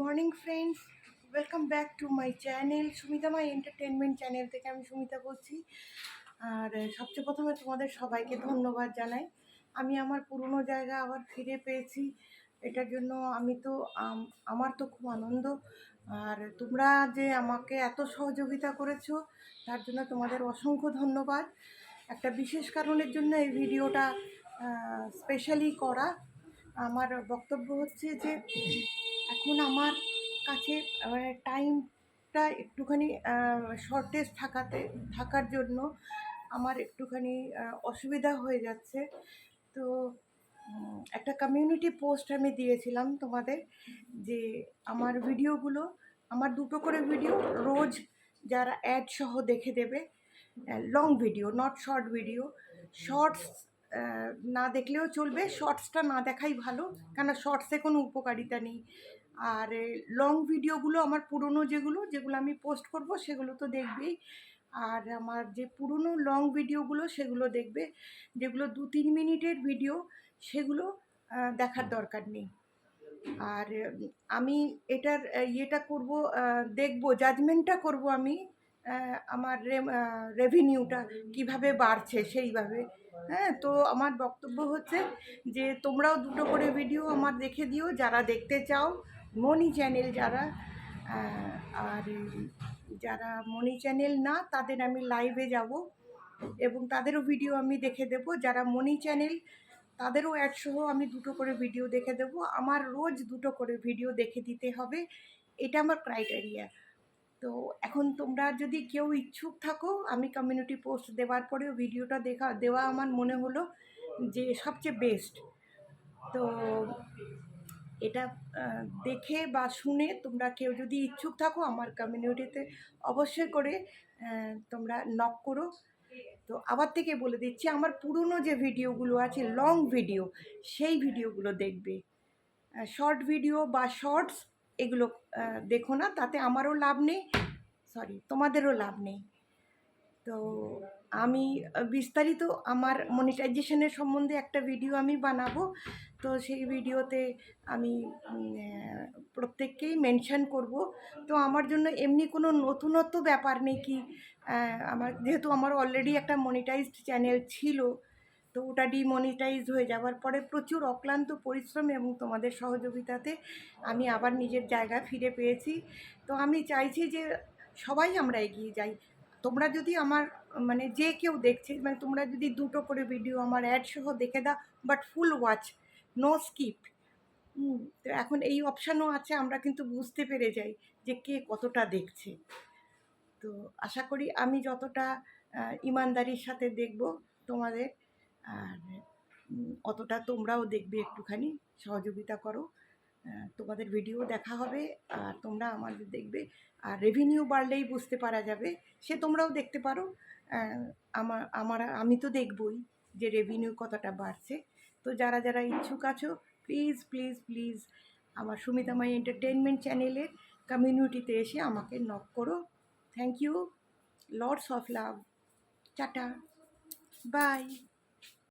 Morning friends, welcome back to my channel Sumita my entertainment channel থেকে আমি সুমিতা বলছি। আর সবচেয়ে প্রথমে তোমাদের সবাইকে ধন্যবাদ জানাই। আমি আমার পুরনো জায়গা আবার ফিরে পেয়েছি। এটার জন্য আমি তো আমার তো খুব আনন্দ। আর তোমরা যে আমাকে এত সহযোগিতা করেছ, তার জন্য তোমাদের অসংখ্য ধন্যবাদ। একটা বিশেষ কারণের জন্য এই ভিডিওটা স্পেশালি করা। আমার বক্তব্য হচ্ছে যে এখন আমার কাছে টাইমটা একটুখানি শর্টেজ থাকাতে, থাকার জন্য আমার একটুখানি অসুবিধা হয়ে যাচ্ছে। তো একটা কমিউনিটি পোস্ট আমি দিয়েছিলাম তোমাদের যে আমার ভিডিওগুলো আমার দুটো করে ভিডিও রোজ যারা অ্যাড সহ দেখে দেবে। Long video not short video shorts না দেখলেও চলবে শর্টসটা না দেখাই ভালো কেন শর্টসে কোনো উপকারিতা নেই। আর লং ভিডিওগুলো আমার পুরনো যেগুলো যেগুলো আমি পোস্ট করব সেগুলো তো দেখবেই। আর আমার যে পুরনো লং ভিডিওগুলো সেগুলো দেখবে যেগুলো দু তিন মিনিটের ভিডিও সেগুলো দেখার দরকার নেই। আর আমি এটার ইয়েটা করব দেখব জাজমেন্টটা করব আমি আমার রেভিনিউটা কীভাবে বাড়ছে সেইভাবে। হ্যাঁ তো আমার বক্তব্য হচ্ছে যে তোমরাও দুটো করে ভিডিও আমার দেখে দিও যারা দেখতে চাও মনি চ্যানেল যারা আর যারা মনি চ্যানেল না, তাদের আমি লাইভে যাব এবং তাদেরও ভিডিও আমি দেখে দেব। যারা মনি চ্যানেল, তাদেরও সহ আমি দুটো করে ভিডিও দেখে দেব। আমার রোজ দুটো করে ভিডিও দেখে দিতে হবে, এটা আমার ক্রাইটেরিয়া তো এখন তোমরা যদি কেউ ইচ্ছুক থাকো, আমি কমিউনিটি পোস্ট দেওয়ার পরেও ভিডিওটা দেখা, দেওয়া আমার মনে হলো যে সবচেয়ে বেস্ট তো এটা দেখে বা শুনে তোমরা কেউ যদি ইচ্ছুক থাকো আমার কমিউনিটিতে অবশ্যই করে তোমরা নক করো। তো আবার থেকে বলে দিচ্ছি, আমার পুরনো যে ভিডিওগুলো আছে লং ভিডিও সেই ভিডিওগুলো দেখবে। শর্ট ভিডিও বা শর্টস এগুলো দেখো না, তাতে আমারও লাভ নেই সরি তোমাদেরও লাভ নেই। তো আমি বিস্তারিত আমার মনিটাইজেশনের সম্বন্ধে একটা ভিডিও আমি বানাবো। তো সেই ভিডিওতে আমি প্রত্যেককেই মেনশন করব। তো আমার জন্য এমনি কোনো নতুনত্ব ব্যাপার নেই কি আমার, যেহেতু আমার অলরেডি একটা মনিটাইজড চ্যানেল ছিল, তো ওটা ডিমনিটাইজ হয়ে যাওয়ার পরে প্রচুর অক্লান্ত পরিশ্রম এবং তোমাদের সহযোগিতাতে আমি আবার নিজের জায়গা ফিরে পেয়েছি। তো আমি চাইছি যে সবাই আমরা এগিয়ে যাই। তোমরা যদি আমার মানে যে কেউ দেখছে মানে তোমরা যদি দুটো করে ভিডিও আমার অ্যাড সহ দেখে দাও but full watch no skip তো এখন এই অপশানও আছে, আমরা কিন্তু বুঝতে পেরে যাই যে কে কতটা দেখছে। তো আশা করি আমি যতটা ইমানদারির সাথে দেখব তোমাদের, আর অতটা তোমরাও দেখবে একটুখানি, সহযোগিতা করো। তোমাদের ভিডিও দেখা হবে, আর তোমরা আমাদের দেখবে, আর রেভিনিউ বাড়লেই বুঝতে পারা যাবে, সে তোমরাও দেখতে পারো। আমার আমার, আমি তো দেখবই যে রেভিনিউ কতটা বাড়ছে। তো যারা যারা ইচ্ছুক আছো প্লিজ প্লিজ প্লিজ আমার সুমিতামাই এন্টারটেনমেন্ট চ্যানেলের কমিউনিটিতে এসে আমাকে নক করো। Thank you lords of love tata bye